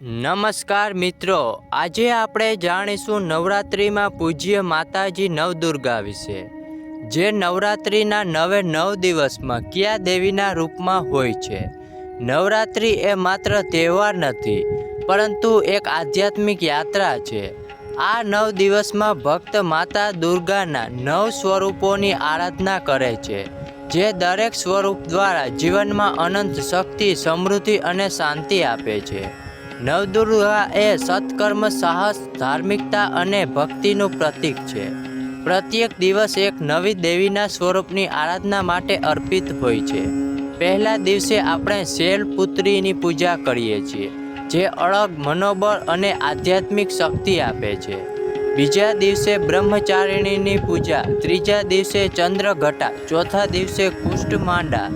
નમસ્કાર મિત્રો, આજે આપણે જાણીશું નવરાત્રિમાં પૂજ્ય માતાજી નવદુર્ગા વિશે. જે નવરાત્રિના નવે નવ દિવસમાં કયા દેવીના રૂપમાં હોય છે? નવરાત્રિ એ માત્ર તહેવાર નથી, પરંતુ એક આધ્યાત્મિક યાત્રા છે. આ નવ દિવસમાં ભક્ત માતા દુર્ગાના નવ સ્વરૂપોની આરાધના કરે છે, જે દરેક સ્વરૂપ દ્વારા જીવનમાં અનંત શક્તિ, સમૃદ્ધિ અને શાંતિ આપે છે. નવદુર્ગા એ સત્કર્મ, સાહસ, ધાર્મિકતા અને ભક્તિનું પ્રતીક છે. પ્રત્યેક દિવસ એક નવી દેવીના સ્વરૂપની આરાધના માટે અર્પિત હોય છે. પહેલા દિવસે આપણે શૈલપુત્રીની પૂજા કરીએ છીએ, જે અળગ, મનોબળ અને આધ્યાત્મિક શક્તિ આપે છે. બીજા દિવસે બ્રહ્મચારિણીની પૂજા, ત્રીજા દિવસે ચંદ્રઘટા, ચોથા દિવસે કુષ્ઠ માંડા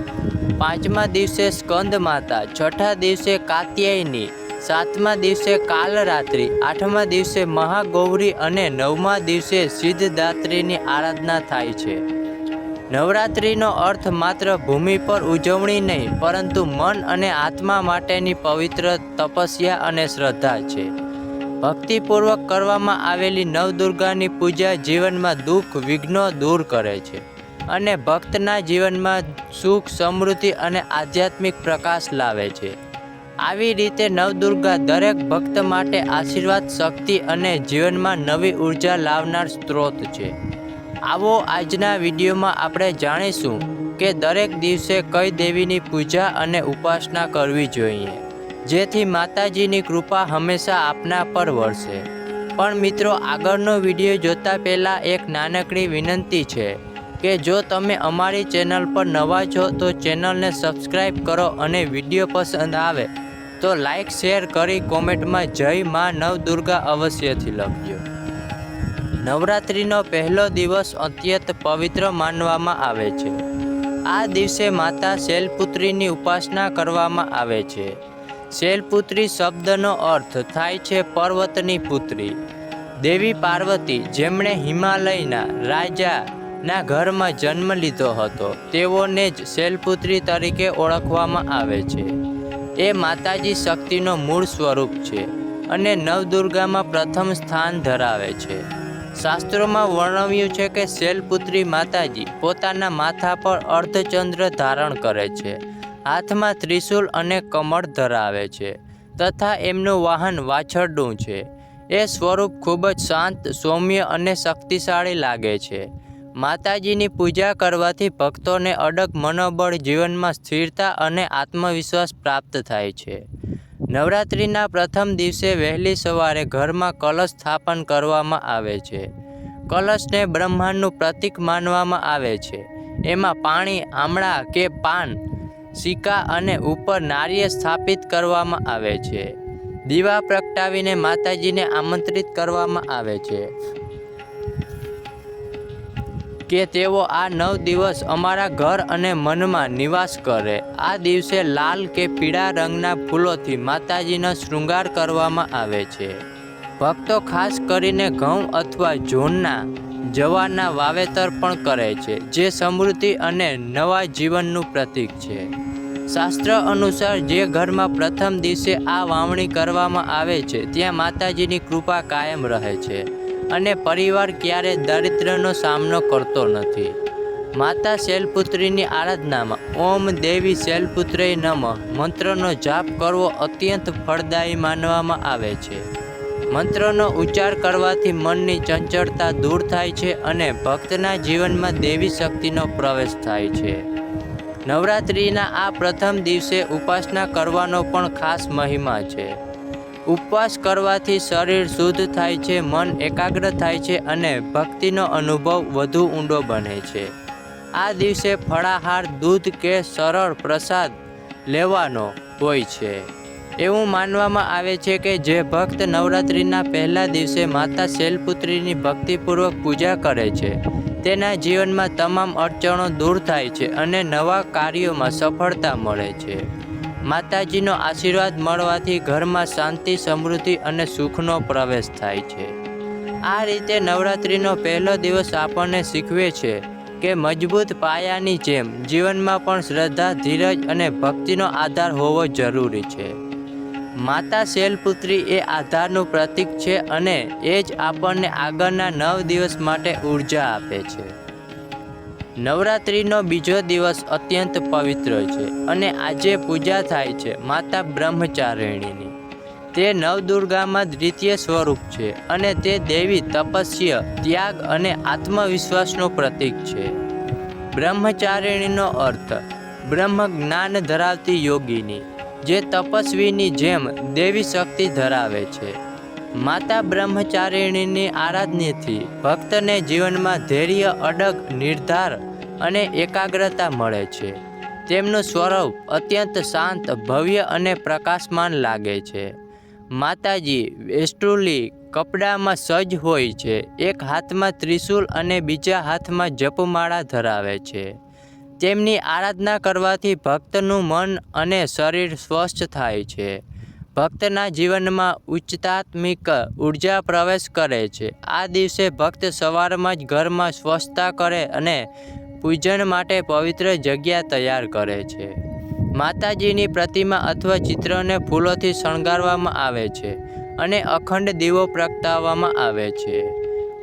પાંચમા દિવસે સ્કંદ માતા છઠ્ઠા દિવસે કાત્યાયની સાતમા દિવસે કાલરાત્રિ, આઠમા દિવસે મહાગૌરી અને નવમા દિવસે સિદ્ધદાત્રીની આરાધના થાય છે. નવરાત્રિનો અર્થ માત્ર ભૂમિ પર ઉજવણી નહીં, પરંતુ મન અને આત્મા માટેની પવિત્ર તપસ્યા અને શ્રદ્ધા છે. ભક્તિપૂર્વક કરવામાં આવેલી નવદુર્ગાની પૂજા જીવનમાં દુઃખ, વિઘ્નો દૂર કરે છે અને ભક્તના જીવનમાં સુખ, સમૃદ્ધિ અને આધ્યાત્મિક પ્રકાશ લાવે છે. આવી રીતે નવદુર્ગા દરેક ભક્ત માટે આશીર્વાદ, શક્તિ અને જીવનમાં નવી ઊર્જા લાવનાર સ્ત્રોત છે. આવો આજના વિડીયોમાં આપણે જાણીશું કે દરેક દિવસે કઈ દેવીની પૂજા અને ઉપાસના કરવી જોઈએ, જેથી માતાજીની કૃપા હંમેશા આપના પર વરસે પણ મિત્રો, આગળનો વીડિયો જોતા પહેલાં એક નાનકડી વિનંતી છે કે જો તમે અમારી ચેનલ પર નવા છો તો ચેનલને સબસ્ક્રાઈબ કરો અને વીડિયો પસંદ આવે તો લાઈક શેર કરી કોમેન્ટમાં જય માં નવદુર્ગા અવશ્યથી લખજો. નવરાત્રિનો પહેલો દિવસ અત્યંત પવિત્ર માનવામાં આવે છે. આ દિવસે માતા શૈલપુત્રીની ઉપાસના કરવામાં આવે છે. શૈલપુત્રી શબ્દનો અર્થ થાય છે પર્વતની પુત્રી. દેવી પાર્વતી, જેમણે હિમાલયના રાજાના ઘરમાં જન્મ લીધો હતો, તેઓને જ શૈલપુત્રી તરીકે ઓળખવામાં આવે છે. એ માતાજી શક્તિનો મૂળ સ્વરૂપ છે અને નવદુર્ગામાં પ્રથમ સ્થાન ધરાવે છે. શાસ્ત્રોમાં વર્ણવ્યું છે કે શૈલપુત્રી માતાજી પોતાના માથા પર અર્ધચંદ્ર ધારણ કરે છે. હાથમાં ત્રિશૂલ અને કમળ ધરાવે છે તથા એમનું વાહન વાછરડું છે. એ સ્વરૂપ ખૂબ જ શાંત, સૌમ્ય અને શક્તિશાળી લાગે છે. માતાજીની પૂજા કરવાથી ભક્તોને અડગ મનોબળ, જીવનમાં સ્થિરતા અને આત્મવિશ્વાસ પ્રાપ્ત થાય છે. નવરાત્રિના પ્રથમ દિવસે વહેલી સવારે ઘરમાં કલશ સ્થાપન કરવામાં આવે છે. કલશને બ્રહ્માંડનું પ્રતીક માનવામાં આવે છે. એમાં પાણી, આમળા કે પાન, સિક્કા અને ઉપર નારિયેળ સ્થાપિત કરવામાં આવે છે. દીવા પ્રગટાવીને માતાજીને આમંત્રિત કરવામાં આવે છે. કે તેઓ આ નવ દિવસ અમારા ઘર અને મનમાં નિવાસ કરે. આ દિવસે લાલ કે પીળા રંગના ફૂલોથી માતાજીનો શૃંગાર કરવામાં આવે છે. ભક્તો ખાસ કરીને ઘઉં અથવા જોનના જવાના વાવેતર પણ કરે છે, જે સમૃદ્ધિ અને નવા જીવનનું પ્રતીક છે. શાસ્ત્ર અનુસાર જે ઘરમાં પ્રથમ દિવસે આ વાવણી કરવામાં આવે છે, ત્યાં માતાજીની કૃપા કાયમ રહે છે. અને પરિવાર ક્યારે દરિદ્રનો સામનો કરતો નથી. માતા શૈલપુત્રીની આરાધનામાં, ઓમ દેવી શૈલપુત્રે નમઃ, મંત્રનો જાપ કરવો અત્યંત ફળદાયી માનવામાં આવે છે. મંત્રનો ઉચ્ચાર કરવાથી મનની ચંચળતા દૂર થાય છે અને ભક્તના જીવનમાં દેવી શક્તિનો પ્રવેશ થાય છે. નવરાત્રિના આ પ્રથમ દિવસે ઉપાસના કરવાનો પણ ખાસ મહિમા છે. ઉપવાસ કરવાથી શરીર શુદ્ધ થાય છે, મન એકાગ્ર થાય છે અને ભક્તિનો અનુભવ વધુ ઊંડો બને છે. આ દિવસે ફળાહાર, દૂધ કે સરળ પ્રસાદ લેવાનો હોય છે. એવું માનવામાં આવે છે કે જે ભક્ત નવરાત્રિના પહેલા દિવસે માતા શૈલપુત્રીની ભક્તિપૂર્વક પૂજા કરે છે, તેના જીવનમાં તમામ અડચણો દૂર થાય છે અને નવા કાર્યોમાં સફળતા મળે છે. માતાજીનો આશીર્વાદ મળવાથી ઘરમાં શાંતિ, સમૃદ્ધિ અને સુખનો પ્રવેશ થાય છે. આ રીતે નવરાત્રિનો પહેલો દિવસ આપણને શીખવે છે કે મજબૂત પાયાની જેમ જીવનમાં પણ શ્રદ્ધા, ધીરજ અને ભક્તિનો આધાર હોવો જરૂરી છે. માતા શૈલપુત્રી એ આધારનું પ્રતીક છે અને એ જ આપણને આગળના નવ દિવસ માટે ઊર્જા આપે છે. નવરાત્રિનો બીજો દિવસ અત્યંત પવિત્ર છે અને આજે પૂજા થાય છે માતા બ્રહ્મચારિણીની. તે નવદુર્ગામાં દ્વિતીય સ્વરૂપ છે અને તે દેવી તપસ્ય, ત્યાગ અને આત્મવિશ્વાસનું પ્રતીક છે. બ્રહ્મચારિણીનો અર્થ, બ્રહ્મ જ્ઞાન ધરાવતી યોગીની, જે તપસ્વીની જેમ દેવી શક્તિ ધરાવે છે. માતા બ્રહ્મચારિણીની આરાધનાથી ભક્તને જીવનમાં ધૈર્ય, અડગ, નિર્ધાર અને એકાગ્રતા મળે છે. તેમનું સ્વરૂપ અત્યંત શાંત, ભવ્ય અને પ્રકાશમાન લાગે છે. માતાજી વેસ્ટુલી કપડામાં સજ્જ હોય છે, એક હાથમાં ત્રિશૂલ અને બીજા હાથમાં જપમાળા ધરાવે છે. તેમની આરાધના કરવાથી ભક્તનું મન અને શરીર સ્વસ્થ થાય છે. ભક્તના જીવનમાં ઉચ્ચતાત્મિક ઊર્જા પ્રવેશ કરે છે. આ દિવસે ભક્ત સવારમાં જ ઘરમાં સ્વચ્છતા કરે અને પૂજન માટે પવિત્ર જગ્યા તૈયાર કરે છે. માતાજીની પ્રતિમા અથવા ચિત્રને ફૂલોથી શણગારવામાં આવે છે અને અખંડ દીવો પ્રગટાવવામાં આવે છે.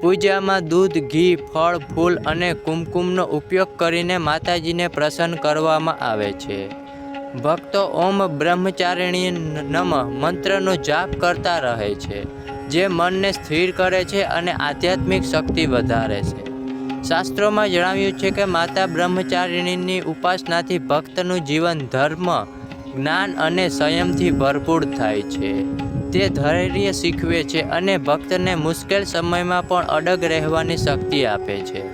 પૂજામાં દૂધ, ઘી, ફળ, ફૂલ અને કુમકુમનો ઉપયોગ કરીને માતાજીને પ્રસન્ન કરવામાં આવે છે. ભક્તો ઓમ બ્રહ્મચારિણી નમ મંત્રનો જાપ કરતા રહે છે, જે મનને સ્થિર કરે છે અને આધ્યાત્મિક શક્તિ વધારે છે. શાસ્ત્રોમાં જણાવ્યું છે કે માતા બ્રહ્મચારિણીની ઉપાસનાથી ભક્તનું જીવન ધર્મ, જ્ઞાન અને સંયમથી ભરપૂર થાય છે. તે ધૈર્ય શીખવે છે અને ભક્તને મુશ્કેલ સમયમાં પણ અડગ રહેવાની શક્તિ આપે છે.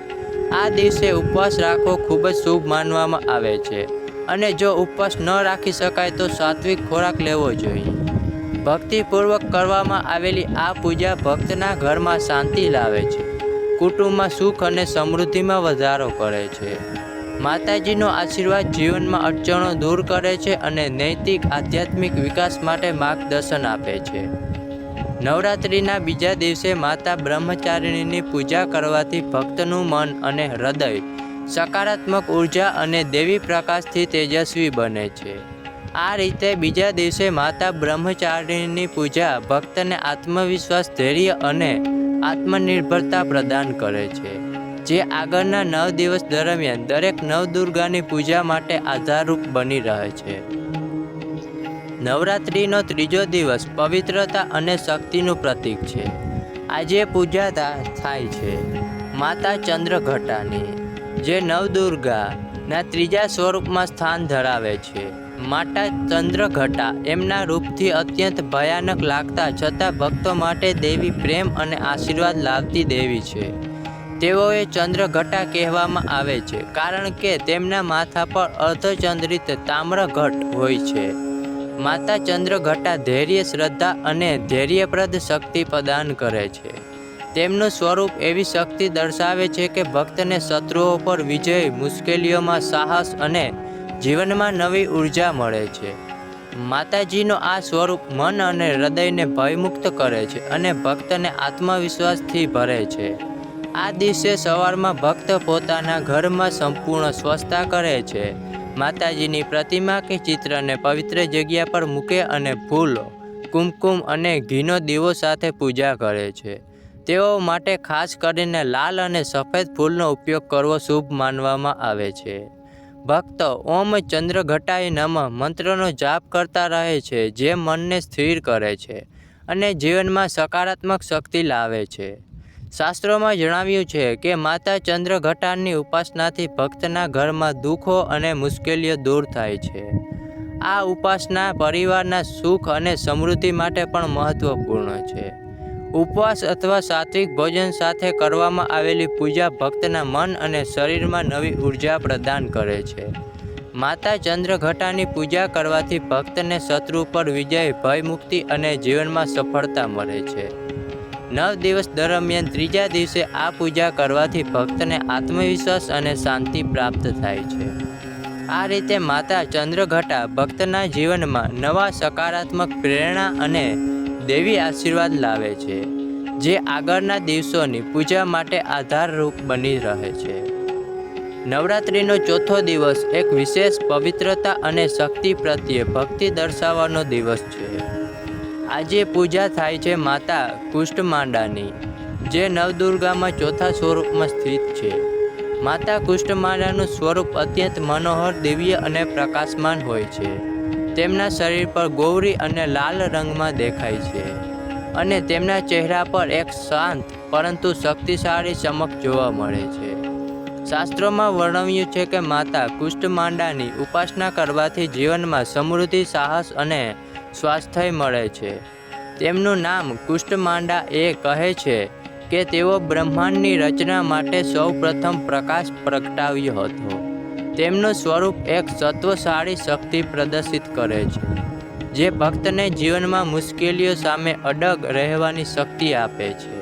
આ દિવસે ઉપવાસ રાખવો ખૂબ જ શુભ માનવામાં આવે છે. અને જો ઉપવાસ ન રાખી શકાય તો સાત્વિક ખોરાક લેવો જોઈએ. ભક્તિપૂર્વક કરવામાં આવેલી આ પૂજા ભક્તના ઘરમાં શાંતિ લાવે છે. કુટુંબમાં સુખ અને સમૃદ્ધિમાં વધારો કરે છે. માતાજીનો આશીર્વાદ જીવનમાં અડચણો દૂર કરે છે અને નૈતિક આધ્યાત્મિક વિકાસ માટે માર્ગદર્શન આપે છે. નવરાત્રિના બીજા દિવસે માતા બ્રહ્મચારિણીની પૂજા કરવાથી ભક્તનું મન અને હૃદય સકારાત્મક ઊર્જા અને દેવી પ્રકાશથી તેજસ્વી બને છે. આ રીતે બીજા દિવસે માતા બ્રહ્મચારિણીની પૂજા ભક્તને આત્મવિશ્વાસ, ધૈર્ય અને આત્મનિર્ભરતા પ્રદાન કરે છે. જે આગળના નવ દિવસ દરમિયાન દરેક નવદુર્ગાની પૂજા માટે આધારરૂપ બની રહે છે. નવરાત્રિનો ત્રીજો દિવસ પવિત્રતા અને શક્તિનું પ્રતીક છે. આજે પૂજા થાય છે. માતા ચંદ્રઘટાની. જે નવદુર્ગાના ત્રીજા સ્વરૂપમાં સ્થાન ધરાવે છે. માતા ચંદ્રઘટા એમના રૂપથી અત્યંત ભયાનક લાગતા છતાં ભક્તો માટે દેવી પ્રેમ અને આશીર્વાદ લાવતી દેવી છે. તેઓએ ચંદ્રઘટા કહેવામાં આવે છે કારણ કે તેમના માથા પર અર્ધચંદ્રિત તામ્રઘટ હોય છે. માતા ચંદ્રઘટા ધૈર્ય, શ્રદ્ધા અને ધૈર્યપ્રદ શક્તિ પ્રદાન કરે છે. તેમનું સ્વરૂપ એવી શક્તિ દર્શાવે છે કે ભક્તને શત્રુઓ પર વિજય, મુશ્કેલીઓમાં સાહસ અને જીવનમાં નવી ઊર્જા મળે છે. માતાજીનો આ સ્વરૂપ મન અને હૃદયને ભયમુક્ત કરે છે અને ભક્તને આત્મવિશ્વાસથી ભરે છે. આ દિવસે સવારમાં ભક્ત પોતાના ઘરમાં સંપૂર્ણ સ્વચ્છતા કરે છે. માતાજીની પ્રતિમા કે ચિત્રને પવિત્ર જગ્યા પર મૂકે અને ફૂલો, કુમકુમ અને ઘીનો દીવો સાથે પૂજા કરે છે. તેઓ માટે ખાસ કરીને લાલ અને સફેદ ફૂલનો ઉપયોગ કરવો શુભ માનવામાં આવે છે. ભક્ત, ઓમ ચંદ્રઘટાય નમ, મંત્રનો જાપ કરતા રહે છે, જે મનને સ્થિર કરે છે અને જીવનમાં સકારાત્મક શક્તિ લાવે છે. શાસ્ત્રોમાં જણાવ્યું છે કે માતા ચંદ્રઘટાની ઉપાસનાથી ભક્તના ઘરમાં દુઃખો અને મુશ્કેલીઓ દૂર થાય છે. આ ઉપાસના પરિવારના સુખ અને સમૃદ્ધિ માટે પણ મહત્વપૂર્ણ છે. ઉપવાસ અથવા સાત્વિક ભોજન સાથે કરવામાં આવેલી પૂજા ભક્તના મન અને શરીરમાં નવી ઊર્જા પ્રદાન કરે છે. માતા ચંદ્રઘટાની પૂજા કરવાથી ભક્તને શત્રુ પર વિજય ભયમુક્તિ અને જીવનમાં સફળતા મળે છે. નવ દિવસ દરમિયાન ત્રીજા દિવસે આ પૂજા કરવાથી ભક્તને આત્મવિશ્વાસ અને શાંતિ પ્રાપ્ત થાય છે. આ રીતે માતા ચંદ્રઘટા ભક્તના જીવનમાં નવા સકારાત્મક પ્રેરણા અને દેવી આશીર્વાદ લાવે છે, જે આગળના દિવસોની પૂજા માટે આધારરૂપ બની રહે છે. નવરાત્રિનો ચોથો દિવસ એક વિશેષ પવિત્રતા અને શક્તિ પ્રત્યે ભક્તિ દર્શાવવાનો દિવસ છે. આજે પૂજા થાય છે માતા કુષ્ઠમાંડાની, જે નવદુર્ગામાં ચોથા સ્વરૂપમાં સ્થિત છે. માતા કુષ્ઠમાંડાનું સ્વરૂપ અત્યંત મનોહર, દિવ્ય અને પ્રકાશમાન હોય છે. તેમના શરીર પર ગૌરી અને લાલ રંગમાં દેખાય છે અને તેમના ચહેરા પર એક શાંત, પરંતુ શક્તિશાળી ચમક જોવા મળે છે. શાસ્ત્રોમાં વર્ણવ્યું છે કે માતા કુષ્ઠમાંડાની ઉપાસના કરવાથી જીવનમાં સમૃદ્ધિ, સાહસ અને સ્વાસ્થ્ય મળે છે. તેમનું નામ કુષ્ઠમાંડા એ કહે છે કે તેઓ બ્રહ્માંડની રચના માટે સૌ પ્રથમ પ્રકાશ પ્રગટાવ્યો હતો. તેમનું સ્વરૂપ એક સત્વશાળી શક્તિ પ્રદર્શિત કરે છે, જે ભક્તને જીવનમાં મુશ્કેલીઓ સામે અડગ રહેવાની શક્તિ આપે છે.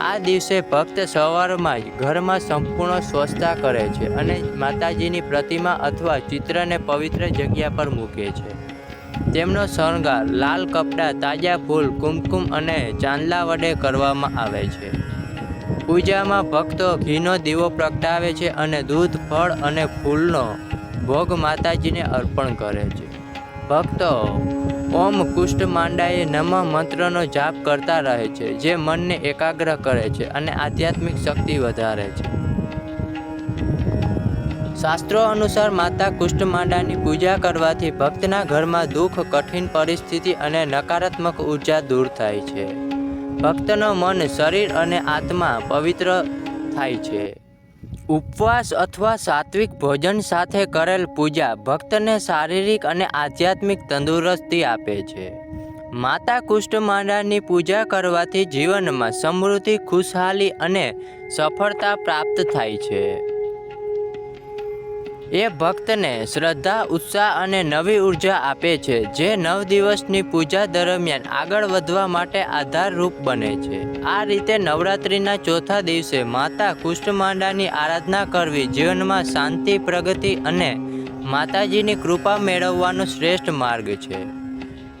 આ દિવસે ભક્ત સવારમાં ઘરમાં સંપૂર્ણ સ્વચ્છતા કરે છે અને માતાજીની પ્રતિમા અથવા ચિત્રને પવિત્ર જગ્યા પર મૂકે છે. તેમનો શણગાર લાલ કપડાં, તાજા ફૂલ, કુમકુમ અને ચાંદલા વડે કરવામાં આવે છે. પૂજામાં ભક્તો ઘીનો દીવો પ્રગટાવે છે અને દૂધ, ફળ અને ફૂલનો ભોગ માતાજીને અર્પણ કરે છે. ભક્તો ઓમ કુષ્ઠ માંડાએ નમઃ મંત્રનો જાપ કરતા રહે છે, જે મનને એકાગ્ર કરે છે અને આધ્યાત્મિક શક્તિ વધારે છે. શાસ્ત્રો અનુસાર માતા કુષ્ઠમાંડાની પૂજા કરવાથી ભક્તના ઘરમાં દુઃખ, કઠિન પરિસ્થિતિ અને નકારાત્મક ઊર્જા દૂર થાય છે. ભક્તનો મન શરીર અને આત્મા પવિત્ર થાય છે. ઉપવાસ અથવા સાત્વિક ભોજન સાથે કરેલ પૂજા ભક્તને શારીરિક અને આધ્યાત્મિક તંદુરસ્તી આપે છે. માતા કુષ્ઠમાંડાની પૂજા કરવાથી જીવનમાં સમૃદ્ધિ, ખુશહાલી અને સફળતા પ્રાપ્ત થાય છે. એ ભક્તને શ્રદ્ધા, ઉત્સાહ અને નવી ઊર્જા આપે છે, જે નવ દિવસની પૂજા દરમિયાન આગળ વધવા માટે આધારરૂપ બને છે. આ રીતે નવરાત્રિના ચોથા દિવસે માતા કુષ્ઠમાંડાની આરાધના કરવી જીવનમાં શાંતિ, પ્રગતિ અને માતાજીની કૃપા મેળવવાનો શ્રેષ્ઠ માર્ગ છે.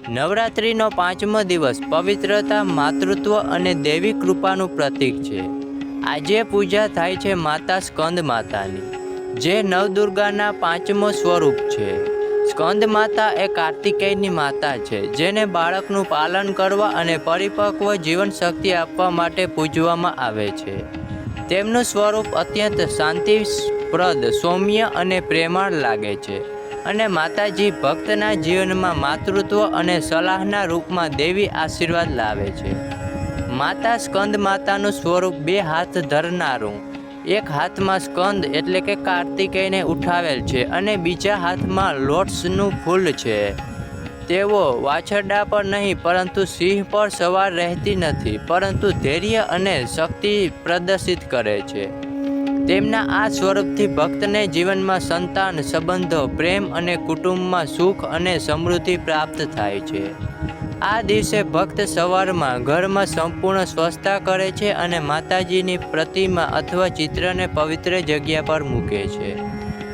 નવરાત્રિનો પાંચમો દિવસ પવિત્રતા, માતૃત્વ અને દેવી કૃપાનું પ્રતીક છે. આજે પૂજા થાય છે માતા સ્કંદ માતાની જે નવદુર્ગાના પાંચમો સ્વરૂપ છે. સ્કંદ માતા એ કાર્તિકેયની માતા છે, જેને બાળકનું પાલન કરવા અને પરિપક્વ જીવન શક્તિ આપવા માટે પૂજવામાં આવે છે. તેમનું સ્વરૂપ અત્યંત શાંતિપ્રદ, સૌમ્ય અને પ્રેમાળ લાગે છે અને માતાજી ભક્તના જીવનમાં માતૃત્વ અને સલાહના રૂપમાં દેવી આશીર્વાદ લાવે છે. માતા સ્કંદ માતાનું સ્વરૂપ બે હાથ ધરનારું એક હાથમાં સ્કંદ એટલે કે કાર્તિકેયને ઉઠાવેલ છે અને બીજા હાથમાં લોટ્સનું ફૂલ છે. તેઓ વાછરડા પર નહીં, પરંતુ સિંહ પર સવાર રહેતી નથી, પરંતુ ધૈર્ય અને શક્તિ પ્રદર્શિત કરે છે. તેમના આ સ્વરૂપથી ભક્તને જીવનમાં સંતાન, સંબંધો, પ્રેમ અને કુટુંબમાં સુખ અને સમૃદ્ધિ પ્રાપ્ત થાય છે. આ દિવસે ભક્ત સવારમાં ઘરમાં સંપૂર્ણ સ્વચ્છતા કરે છે અને માતાજીની પ્રતિમા અથવા ચિત્રને પવિત્ર જગ્યા પર મૂકે છે.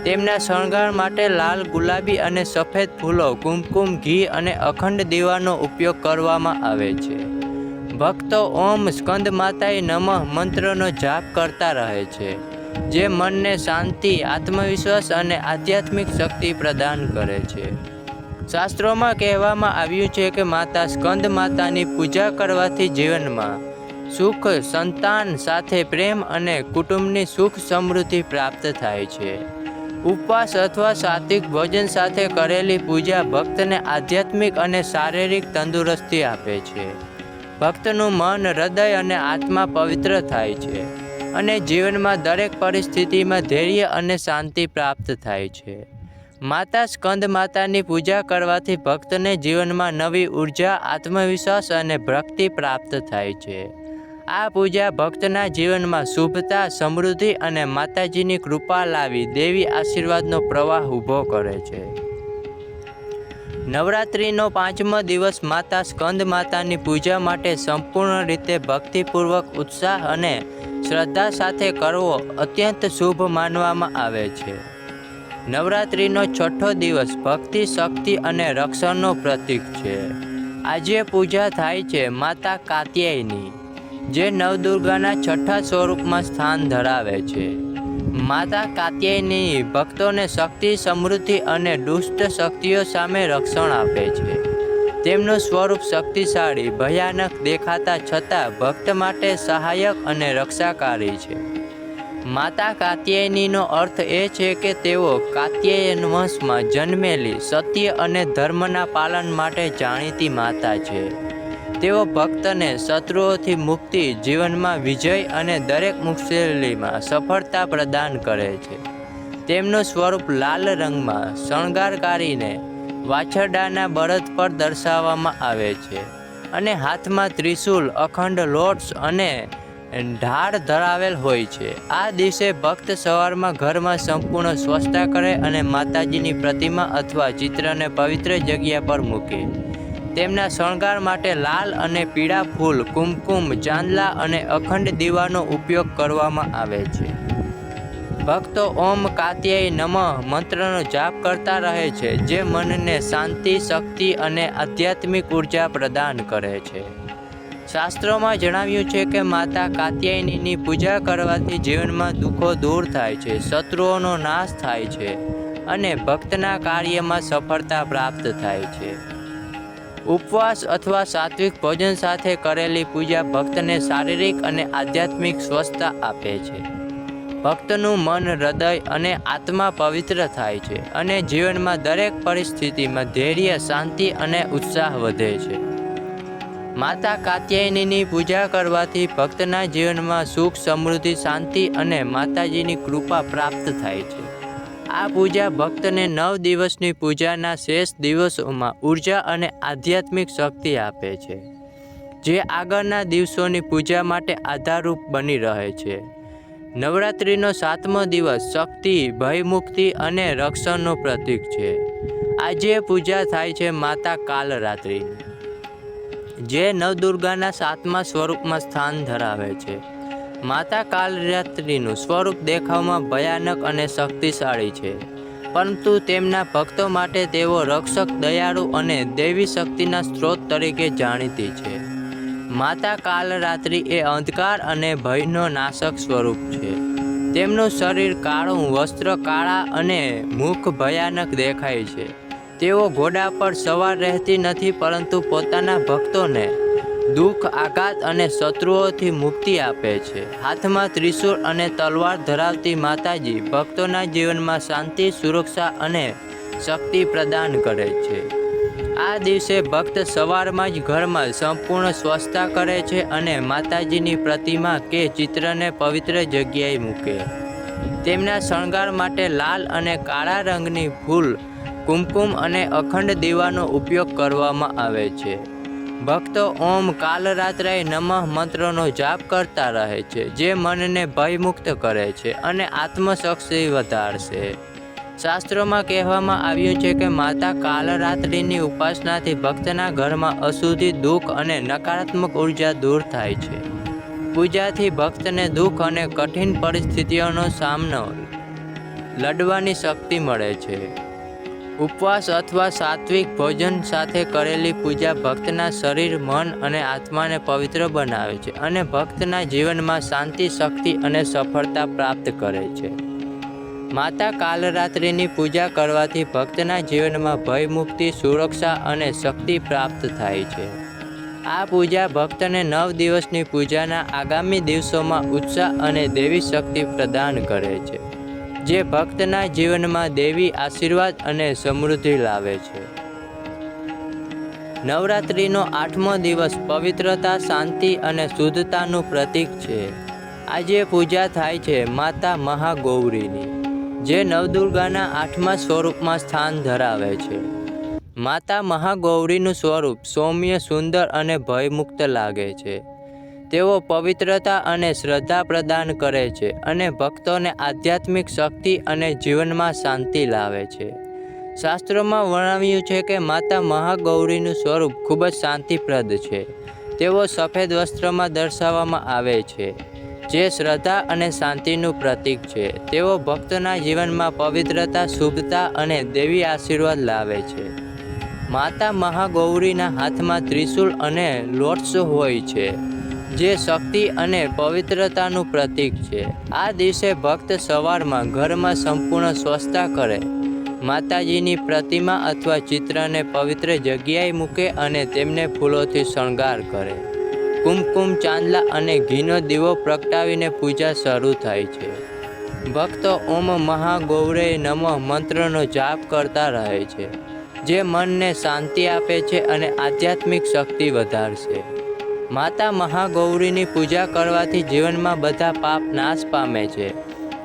તેમના શણગાર માટે લાલ ગુલાબી અને સફેદ ફૂલો, કુમકુમ, ઘી અને અખંડ દીવાનો ઉપયોગ કરવામાં આવે છે. ભક્તો ઓમ સ્કંદ માતાએ નમઃ મંત્રનો જાપ કરતા રહે છે, જે મનને શાંતિ, આત્મવિશ્વાસ અને આધ્યાત્મિક શક્તિ પ્રદાન કરે છે. શાસ્ત્રોમાં કહેવામાં આવ્યું છે કે માતા સ્કંદ માતાની પૂજા કરવાથી જીવનમાં સુખ, સંતાન સાથે પ્રેમ અને કુટુંબની સુખ સમૃદ્ધિ પ્રાપ્ત થાય છે. ઉપવાસ અથવા સાત્વિક ભોજન સાથે કરેલી પૂજા ભક્તને આધ્યાત્મિક અને શારીરિક તંદુરસ્તી આપે છે. ભક્તનું મન, હૃદય અને આત્મા પવિત્ર થાય છે અને જીવનમાં દરેક પરિસ્થિતિમાં ધૈર્ય અને શાંતિ પ્રાપ્ત થાય છે. માતા સ્કંદ માતાની પૂજા કરવાથી ભક્તને જીવનમાં નવી ઊર્જા, આત્મવિશ્વાસ અને ભક્તિ પ્રાપ્ત થાય છે. આ પૂજા ભક્તના જીવનમાં શુભતા, સમૃદ્ધિ અને માતાજીની કૃપા લાવી દેવી આશીર્વાદનો પ્રવાહ ઊભો કરે છે. નવરાત્રિનો પાંચમો દિવસ માતા સ્કંદ માતાની પૂજા માટે સંપૂર્ણ રીતે ભક્તિપૂર્વક ઉત્સાહ અને શ્રદ્ધા સાથે કરવો અત્યંત શુભ માનવામાં આવે છે. નવરાત્રિનો છઠ્ઠો દિવસ ભક્તિ, શક્તિ અને રક્ષણનો પ્રતીક છે. આજે પૂજા થાય છે માતા કાત્યાયની, જે નવદુર્ગાના છઠ્ઠા સ્વરૂપમાં સ્થાન ધરાવે છે. માતા કાત્યાયની ભક્તોને શક્તિ, સમૃદ્ધિ અને દુષ્ટ શક્તિઓ સામે રક્ષણ આપે છે. તેમનું સ્વરૂપ શક્તિશાળી, ભયાનક દેખાતા છતાં ભક્ત માટે સહાયક અને રક્ષાકારી છે. માતા કાત્યાયનીનો અર્થ એ છે કે તેઓ કાત્યાયન વંશમાં જન્મેલી સત્ય અને ધર્મના પાલન માટે જાણીતી માતા છે. તેઓ ભક્તને શત્રુઓથી મુક્તિ, જીવનમાં વિજય અને દરેક મુશ્કેલીમાં સફળતા પ્રદાન કરે છે. તેમનું સ્વરૂપ લાલ રંગમાં શણગાર કરીને વાછરડાના બળદ પર દર્શાવવામાં આવે છે અને હાથમાં ત્રિશૂલ, અખંડ લોટ્સ અને ઢાળ ધરાવેલ હોય છે. આ દિવસે ભક્ત સવારમાં ઘરમાં સંપૂર્ણ સ્વચ્છતા કરે અને માતાજીની પ્રતિમા અથવા ચિત્રને પવિત્ર જગ્યા પર મૂકે. તેમના શણગાર માટે લાલ અને પીળા ફૂલ, કુમકુમ, ચાંદલા અને અખંડ દીવાનો ઉપયોગ કરવામાં આવે છે. ભક્તો ઓમ કાત્યાય નમઃ મંત્રનો જાપ કરતા રહે છે, જે મનને શાંતિ, શક્તિ અને આધ્યાત્મિક ઊર્જા પ્રદાન કરે છે. શાસ્ત્રોમાં જણાવ્યું છે કે માતા કાત્યાયનીની પૂજા કરવાથી જીવનમાં દુઃખો દૂર થાય છે, શત્રુઓનો નાશ થાય છે અને ભક્તના કાર્યમાં સફળતા પ્રાપ્ત થાય છે. ઉપવાસ અથવા સાત્વિક ભોજન સાથે કરેલી પૂજા ભક્તને શારીરિક અને આધ્યાત્મિક સ્વસ્થતા આપે છે. ભક્તનું મન, હૃદય અને આત્મા પવિત્ર થાય છે અને જીવનમાં દરેક પરિસ્થિતિમાં ધૈર્ય, શાંતિ અને ઉત્સાહ વધે છે. માતા કાત્યાયનીની પૂજા કરવાથી ભક્તના જીવનમાં સુખ, સમૃદ્ધિ, શાંતિ અને માતાજીની કૃપા પ્રાપ્ત થાય છે. આ પૂજા ભક્તને નવ દિવસની પૂજાના શેષ દિવસોમાં ઊર્જા અને આધ્યાત્મિક શક્તિ આપે છે, જે આગળના દિવસોની પૂજા માટે આધારરૂપ બની રહે છે. નવરાત્રિનો સાતમો દિવસ શક્તિ, ભયમુક્તિ અને રક્ષણનો પ્રતીક છે. આજે પૂજા થાય છે માતા કાલરાત્રિની. જે નવદુર્ગાના સાતમા સ્વરૂપમાં સ્થાન ધરાવે છે. માતા કાલરાત્રિનું સ્વરૂપ દેખાવમાં ભયાનક અને શક્તિશાળી છે. પરંતુ તેમના ભક્તો માટે તેઓ રક્ષક, દયાળુ અને દેવી શક્તિના સ્ત્રોત તરીકે જાણીતી છે. માતા કાલરાત્રિ એ અંધકાર અને ભયનો નાશક સ્વરૂપ છે. તેમનું શરીર કાળું, વસ્ત્ર કાળા અને મુખ ભયાનક દેખાય છે. તેઓ ઘોડા પર સવાર રહેતી નથી, પરંતુ પોતાના ભક્તોને દુઃખ, આઘાત અને શત્રુઓથી મુક્તિ આપે છે. હાથમાં ત્રિશૂળ અને તલવાર ધરાવતી માતાજી ભક્તોના જીવનમાં શાંતિ, સુરક્ષા અને શક્તિ પ્રદાન કરે છે. આ દિવસે ભક્ત સવારમાં જ ઘરમાં સંપૂર્ણ સ્વચ્છતા કરે છે અને માતાજીની પ્રતિમા કે ચિત્રને પવિત્ર જગ્યાએ મૂકે. તેમના શણગાર માટે લાલ અને કાળા રંગની ફૂલ કુમકુમ અને અખંડ દીવાનો ઉપયોગ કરવામાં આવે છે. ભક્તો ઓમ કાલરાત્રે નમઃ મંત્રનો જાપ કરતા રહે છે, જે મનને ભયમુક્ત કરે છે અને આત્મશક્તિ વધારશે. શાસ્ત્રોમાં કહેવામાં આવ્યું છે કે માતા કાલરાત્રિની ઉપાસનાથી ભક્તના ઘરમાં અશુદ્ધિ, દુઃખ અને નકારાત્મક ઊર્જા દૂર થાય છે. પૂજાથી ભક્તને દુઃખ અને કઠિન પરિસ્થિતિઓનો સામનો લડવાની શક્તિ મળે છે. ઉપવાસ અથવા સાત્વિક ભોજન સાથે કરેલી પૂજા ભક્તના શરીર, મન અને આત્માને પવિત્ર બનાવે છે અને ભક્તના જીવનમાં શાંતિ, શક્તિ અને સફળતા પ્રાપ્ત કરે છે. માતા કાલરાત્રિની પૂજા કરવાથી ભક્તના જીવનમાં ભય મુક્તિ, સુરક્ષા અને શક્તિ પ્રાપ્ત થાય છે. આ પૂજા ભક્તને નવ દિવસની પૂજાના આગામી દિવસોમાં ઉત્સાહ અને દેવી શક્તિ પ્રદાન કરે છે. જે ભક્તના જીવનમાં દેવી આશીર્વાદ અને સમૃદ્ધિ લાવે છે. નવરાત્રિનો આઠમો દિવસ પવિત્રતા, શાંતિ અને શુદ્ધતાનું પ્રતીક છે. આજે પૂજા થાય છે માતા મહાગૌરીની, જે નવદુર્ગાના આઠમા સ્વરૂપમાં સ્થાન ધરાવે છે. માતા મહાગૌરીનું સ્વરૂપ સૌમ્ય, સુંદર અને ભયમુક્ત લાગે છે. તેઓ પવિત્રતા અને શ્રદ્ધા પ્રદાન કરે છે અને ભક્તોને આધ્યાત્મિક શક્તિ અને જીવનમાં શાંતિ લાવે છે. શાસ્ત્રોમાં વર્ણવ્યું છે કે માતા મહાગૌરીનું સ્વરૂપ ખૂબ જ શાંતિપ્રદ છે. તેઓ સફેદ વસ્ત્રમાં દર્શાવવામાં આવે છે, જે શ્રદ્ધા અને શાંતિનું પ્રતીક છે. તેઓ ભક્તના જીવનમાં પવિત્રતા, શુભતા અને દેવી આશીર્વાદ લાવે છે. માતા મહાગૌરીના હાથમાં ત્રિશૂળ અને લોટ્સ હોય છે. જે શક્તિ અને પવિત્રતાનું પ્રતીક છે. આ દિવસે ભક્ત સવારમાં ઘરમાં સંપૂર્ણ સ્વચ્છતા કરે. માતાજીની પ્રતિમા અથવા ચિત્રને પવિત્ર જગ્યાએ મૂકે અને તેમને ફૂલોથી શણગાર કરે. કુમકુમ, ચાંદલા અને ઘીનો દીવો પ્રગટાવીને પૂજા શરૂ થાય છે. ભક્તો ઓમ મહાગૌરે નમઃ મંત્રનો જાપ કરતા રહે છે, જે મનને શાંતિ આપે છે અને આધ્યાત્મિક શક્તિ વધારશે. માતા મહાગૌરીની પૂજા કરવાથી જીવનમાં બધા પાપ નાશ પામે છે.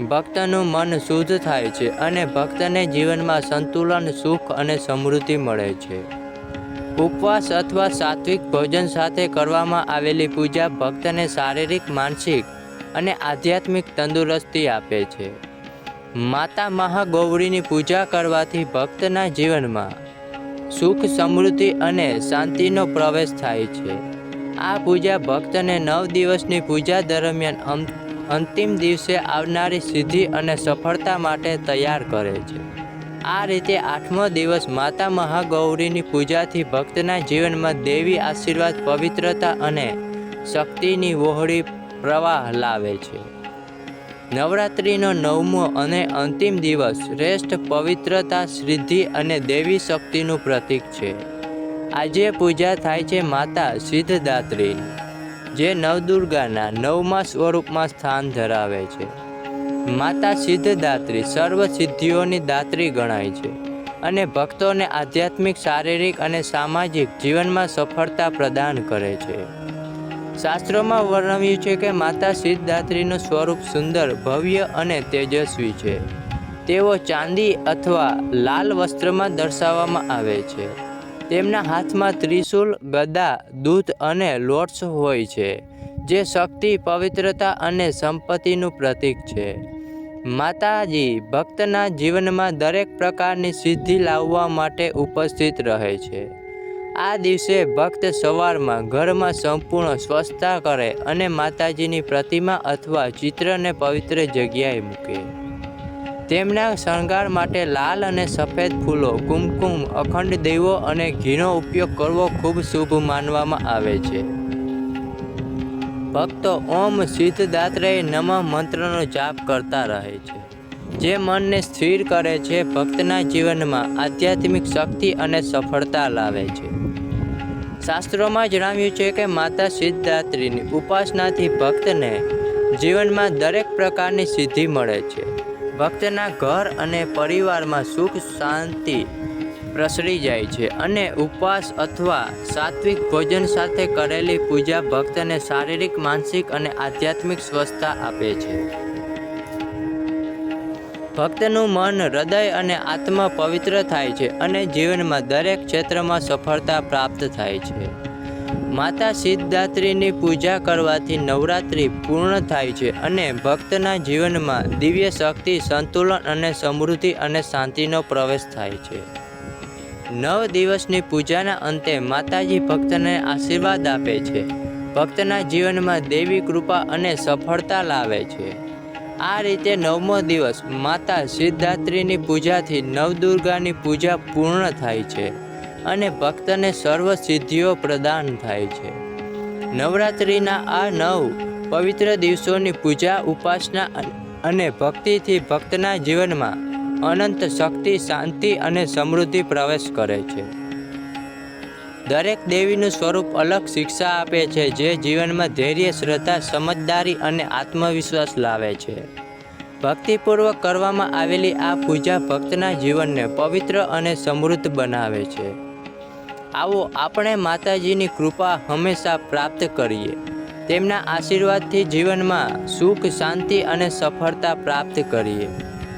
ભક્તનું મન શુદ્ધ થાય છે અને ભક્તને જીવનમાં સંતુલન, સુખ અને સમૃદ્ધિ મળે છે. ઉપવાસ અથવા સાત્વિક ભોજન સાથે કરવામાં આવેલી પૂજા ભક્તને શારીરિક, માનસિક અને આધ્યાત્મિક તંદુરસ્તી આપે છે. માતા મહાગૌરીની પૂજા કરવાથી ભક્તના જીવનમાં સુખ, સમૃદ્ધિ અને શાંતિનો પ્રવેશ થાય છે. આ પૂજા ભક્તને નવ દિવસની પૂજા દરમિયાન અંતિમ દિવસે આવનારી સિદ્ધિ અને સફળતા માટે તૈયાર કરે છે. આ રીતે આઠમો દિવસ માતા મહાગૌરીની પૂજાથી ભક્તના જીવનમાં દેવી આશીર્વાદ, પવિત્રતા અને શક્તિની વહોળી પ્રવાહ લાવે છે. નવરાત્રિનો નવમો અને અંતિમ દિવસ શ્રેષ્ઠ પવિત્રતા, સિદ્ધિ અને દેવી શક્તિનું પ્રતીક છે. આજે પૂજા થાય છે માતા સિદ્ધદાત્રીની જે નવદુર્ગાના નવમા સ્વરૂપમાં સ્થાન ધરાવે છે. માતા સિદ્ધદાત્રી સર્વ સિદ્ધિઓની દાત્રી ગણાય છે અને ભક્તોને આધ્યાત્મિક, શારીરિક અને સામાજિક જીવનમાં સફળતા પ્રદાન કરે છે. શાસ્ત્રોમાં વર્ણવ્યું છે કે માતા સિદ્ધદાત્રીનું સ્વરૂપ સુંદર, ભવ્ય અને તેજસ્વી છે. તેઓ ચાંદી અથવા લાલ વસ્ત્રમાં દર્શાવવામાં આવે છે. તેમના હાથમાં ત્રિશૂલ, ગદા, દૂધ અને લોટ્સ હોય છે, જે શક્તિ, પવિત્રતા અને સંપત્તિનું પ્રતીક છે. માતાજી ભક્તના જીવનમાં દરેક પ્રકારની સિદ્ધિ લાવવા માટે ઉપસ્થિત રહે છે. આ દિવસે ભક્ત સવારમાં ઘરમાં સંપૂર્ણ સ્વચ્છતા કરે અને માતાજીની પ્રતિમા અથવા ચિત્રને પવિત્ર જગ્યાએ મૂકે. તેમના શણગાર માટે લાલ અને સફેદ ફૂલો, કુમકુમ, અખંડ દેવો અને ઘીનો ઉપયોગ કરવો ખૂબ શુભ માનવામાં આવે છે. ભક્તો ઓમ સિદ્ધદાત્રેય નમઃ મંત્રનો જાપ કરતા રહે છે. જે મનને સ્થિર કરે છે, ભક્તના જીવનમાં આધ્યાત્મિક શક્તિ અને સફળતા લાવે છે. શાસ્ત્રોમાં જણાવ્યું છે કે માતા સિદ્ધદાત્રીની ઉપાસનાથી ભક્તને જીવનમાં દરેક પ્રકારની સિદ્ધિ મળે છે. ભક્તના ઘર અને પરિવારમાં સુખ શાંતિ પ્રસરી જાય છે અને ઉપવાસ અથવા સાત્વિક ભોજન સાથે કરેલી પૂજા ભક્તને શારીરિક, માનસિક અને આધ્યાત્મિક સ્વસ્થતા આપે છે. ભક્તનું મન હૃદય અને આત્મા પવિત્ર થાય છે અને જીવનમાં દરેક ક્ષેત્રમાં સફળતા પ્રાપ્ત થાય છે. માતા સિદ્ધાત્રીની પૂજા કરવાથી નવરાત્રિ પૂર્ણ થાય છે અને ભક્તના જીવનમાં દિવ્ય શક્તિ, સંતુલન અને સમૃદ્ધિ અને શાંતિનો પ્રવેશ થાય છે. નવ દિવસની પૂજાના અંતે માતાજી ભક્તને આશીર્વાદ આપે છે. ભક્તના જીવનમાં દેવી કૃપા અને સફળતા લાવે છે. આ રીતે નવમો દિવસ માતા સિદ્ધાત્રીની પૂજાથી નવદુર્ગાની પૂજા પૂર્ણ થાય છે. અને ભક્તને સર્વ સિદ્ધિઓ પ્રદાન થાય છે. નવરાત્રિના આ નવ પવિત્ર દિવસોની પૂજા, ઉપાસના અને ભક્તિથી ભક્તના જીવનમાં અનંત શક્તિ, શાંતિ અને સમૃદ્ધિ પ્રવેશ કરે છે. દરેક દેવીનું સ્વરૂપ અલગ શિક્ષા આપે છે, જે જીવનમાં ધૈર્ય, શ્રદ્ધા, સમજદારી અને આત્મવિશ્વાસ લાવે છે. ભક્તિપૂર્વક કરવામાં આવેલી આ પૂજા ભક્તના જીવનને પવિત્ર અને સમૃદ્ધ બનાવે છે. આવો આપણે માતાજીની કૃપા હંમેશા પ્રાપ્ત કરીએ. તેમના આશીર્વાદથી જીવનમાં સુખ, શાંતિ અને સફળતા પ્રાપ્ત કરીએ.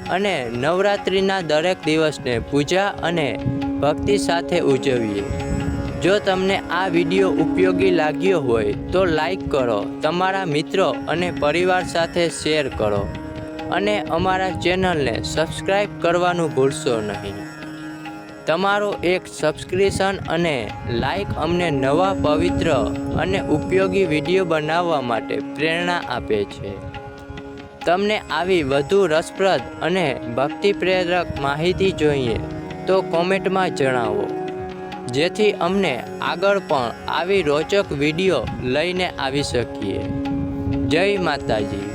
અને નવરાત્રિના દરેક દિવસને પૂજા અને ભક્તિ સાથે ઉજવીએ. જો તમને આ વીડિયો ઉપયોગી લાગ્યો હોય તો લાઈક કરો, તમારા મિત્રો અને પરિવાર સાથે શેર કરો. અને અમારા ચેનલને સબસ્ક્રાઈબ કરવાનું ભૂલશો નહીં. તમારો એક સબસ્ક્રિપ્શન અને લાઈક અમને નવા, પવિત્ર અને ઉપયોગી વીડિયો બનાવવા માટે પ્રેરણા આપે છે. તમને આવી વધુ રસપ્રદ અને ભક્તિપ્રેરક માહિતી જોઈએ તો કોમેન્ટમાં જણાવો. જેથી અમને આગળ પણ આવી રોચક વીડિયો લઈને આવી શકીએ. જય માતાજી.